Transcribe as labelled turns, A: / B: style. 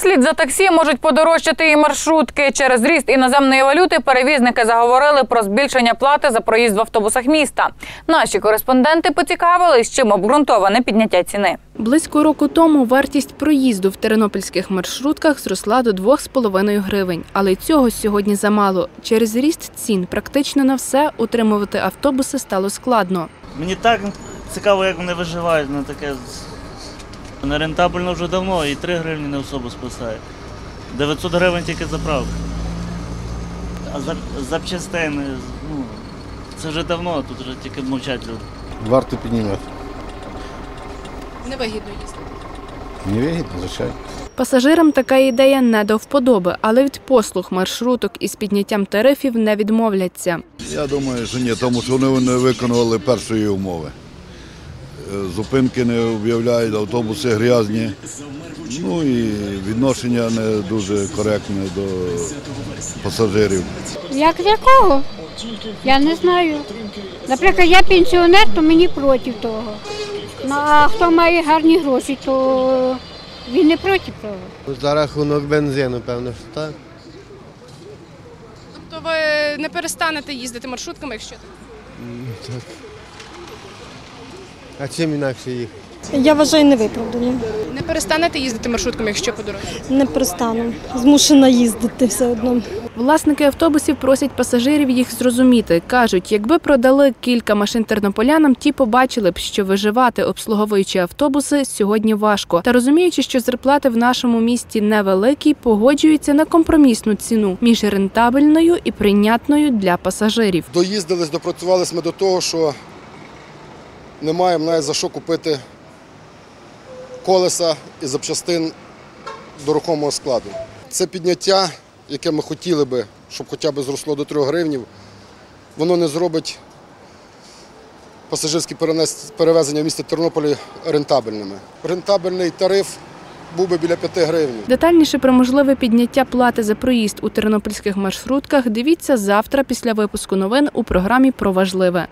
A: Вслід за таксі можуть подорожчати і маршрутки. Через ріст іноземної валюти перевізники заговорили про збільшення плати за проїзд в автобусах міста. Наші кореспонденти поцікавились, чим обґрунтоване підняття ціни.
B: Близько року тому вартість проїзду в тернопільських маршрутках зросла до 2,5 гривень. Але цього сьогодні замало. Через ріст цін практично на все утримувати автобуси стало складно.
C: Мені так цікаво, як вони виживають на таке. Нерентабельно вже давно, і 3 гривні не особо спасає. 900 гривень тільки заправка. А за, запчастини, ну, це вже давно, тут вже тільки мовчать люди.
D: Варто піднімати.
B: Невигідно їздити.
D: Невигідно, звичайно.
B: Пасажирам така ідея не до вподоби, але від послуг маршруток із підняттям тарифів не відмовляться.
E: Я думаю, що ні, тому що вони не виконували першої умови. Е, Зупинки не об'являють, автобуси грязні. Ну і відношення не дуже коректне до пасажирів.
F: Як з якого? Я не знаю. Наприклад, я пенсіонер, то мені проти того. Ну, а хто має гарні гроші, то він не проти того.
G: За рахунок бензину, певно, що так.
H: Тобто ви не перестанете їздити маршрутками, якщо так?
G: А чим інакше їх?
I: Я вважаю невиправдано.
H: Не перестанете їздити маршрутками, якщо подорожче?
I: Не перестану. Змушена їздити все одно.
B: Власники автобусів просять пасажирів їх зрозуміти. Кажуть, якби продали кілька машин тернополянам, ті побачили б, що виживати, обслуговуючи автобуси, сьогодні важко. Та розуміючи, що зарплати в нашому місті невеликі, погоджуються на компромісну ціну між рентабельною і прийнятною для пасажирів.
J: Доїздились, допрацювалися ми до того, що не маємо навіть за що купити колеса і запчастин до рухомого складу. Це підняття, яке ми хотіли би, щоб хоча б зросло до 3 гривнів, воно не зробить пасажирські перевезення в місті Тернополі рентабельними. Рентабельний тариф був би біля 5 гривень.
B: Детальніше про можливе підняття плати за проїзд у тернопільських маршрутках дивіться завтра після випуску новин у програмі про важливе.